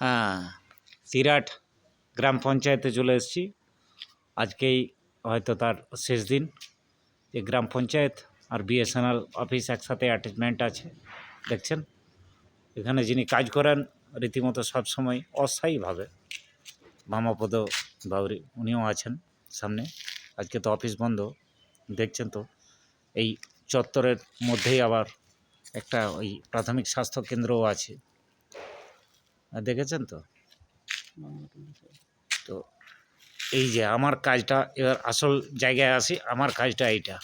হ্যাঁ। সিরাট গ্রাম পঞ্চায়েতে চলে এসেছি। আজকেই হয়তো তার শেষ দিন। এই গ্রাম পঞ্চায়েত আর বিএসএনএল অফিস একসাথে অ্যাটাচমেন্ট আছে, দেখছেন? এখানে যিনি কাজ করেন, রীতিমতো সবসময় অস্থায়ীভাবে বামাপদ বাউরি, উনিও আছেন সামনে। আজকে তো অফিস বন্ধ, দেখছেন তো? এই চত্বরের মধ্যেই আবার একটা ওই প্রাথমিক স্বাস্থ্য কেন্দ্রও আছে। দেখেছেন তো? তো এই যে আমার কাজটা এবার আসল জায়গায় আসি আমার কাজটা এইটা।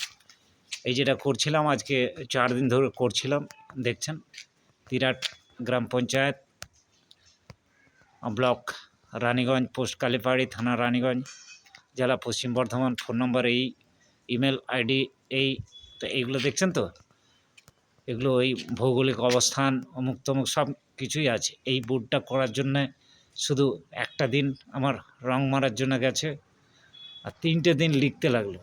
এই যেটা করছিলাম আজকে চার দিন ধরে করছিলাম দেখছেন? তিরাট গ্রাম পঞ্চায়েত ব্লক রানীগঞ্জ পোস্ট কালীপাড়ি থানা রানীগঞ্জ জেলা পশ্চিম বর্ধমান ফোন নম্বর এই ইমেল আইডি এই তো এইগুলো দেখছেন তো? এগুলো ওই ভৌগোলিক অবস্থান, অমুক তমুক সব কিছুই আছে। এই বোর্ডটা করার জন্যে শুধু একটা দিন আমার রং মারার জন্য গেছে আর তিনটে দিন লিখতে লাগল।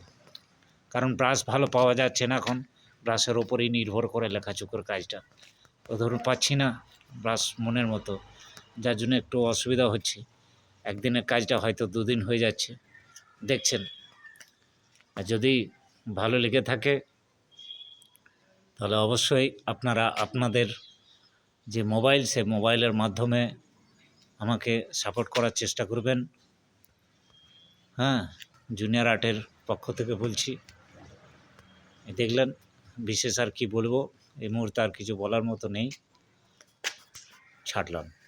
কারণ ব্রাশ ভালো পাওয়া যাচ্ছে না এখন। ব্রাশের ওপরেই নির্ভর করে লেখাচুকোর কাজটা। তো ধরুন পাচ্ছি না ব্রাশ মনের মতো। যার জন্য একটু অসুবিধা হচ্ছে। একদিনের কাজটা হয়তো দুদিন হয়ে যাচ্ছে। দেখছেন? আর যদি ভালো লেগে থাকে তাহলে অবশ্যই আপনারা, আপনাদের যে মোবাইল, সে মোবাইলের মাধ্যমে আমাকে সাপোর্ট করার চেষ্টা করবেন। হ্যাঁ জুনিয়র আর্টের পক্ষ থেকে বলছি। দেখলেন, বিশেষ আর কি বলব, এই মুহূর্তে আর কিছু বলার মতো নেই। ছাড়লাম।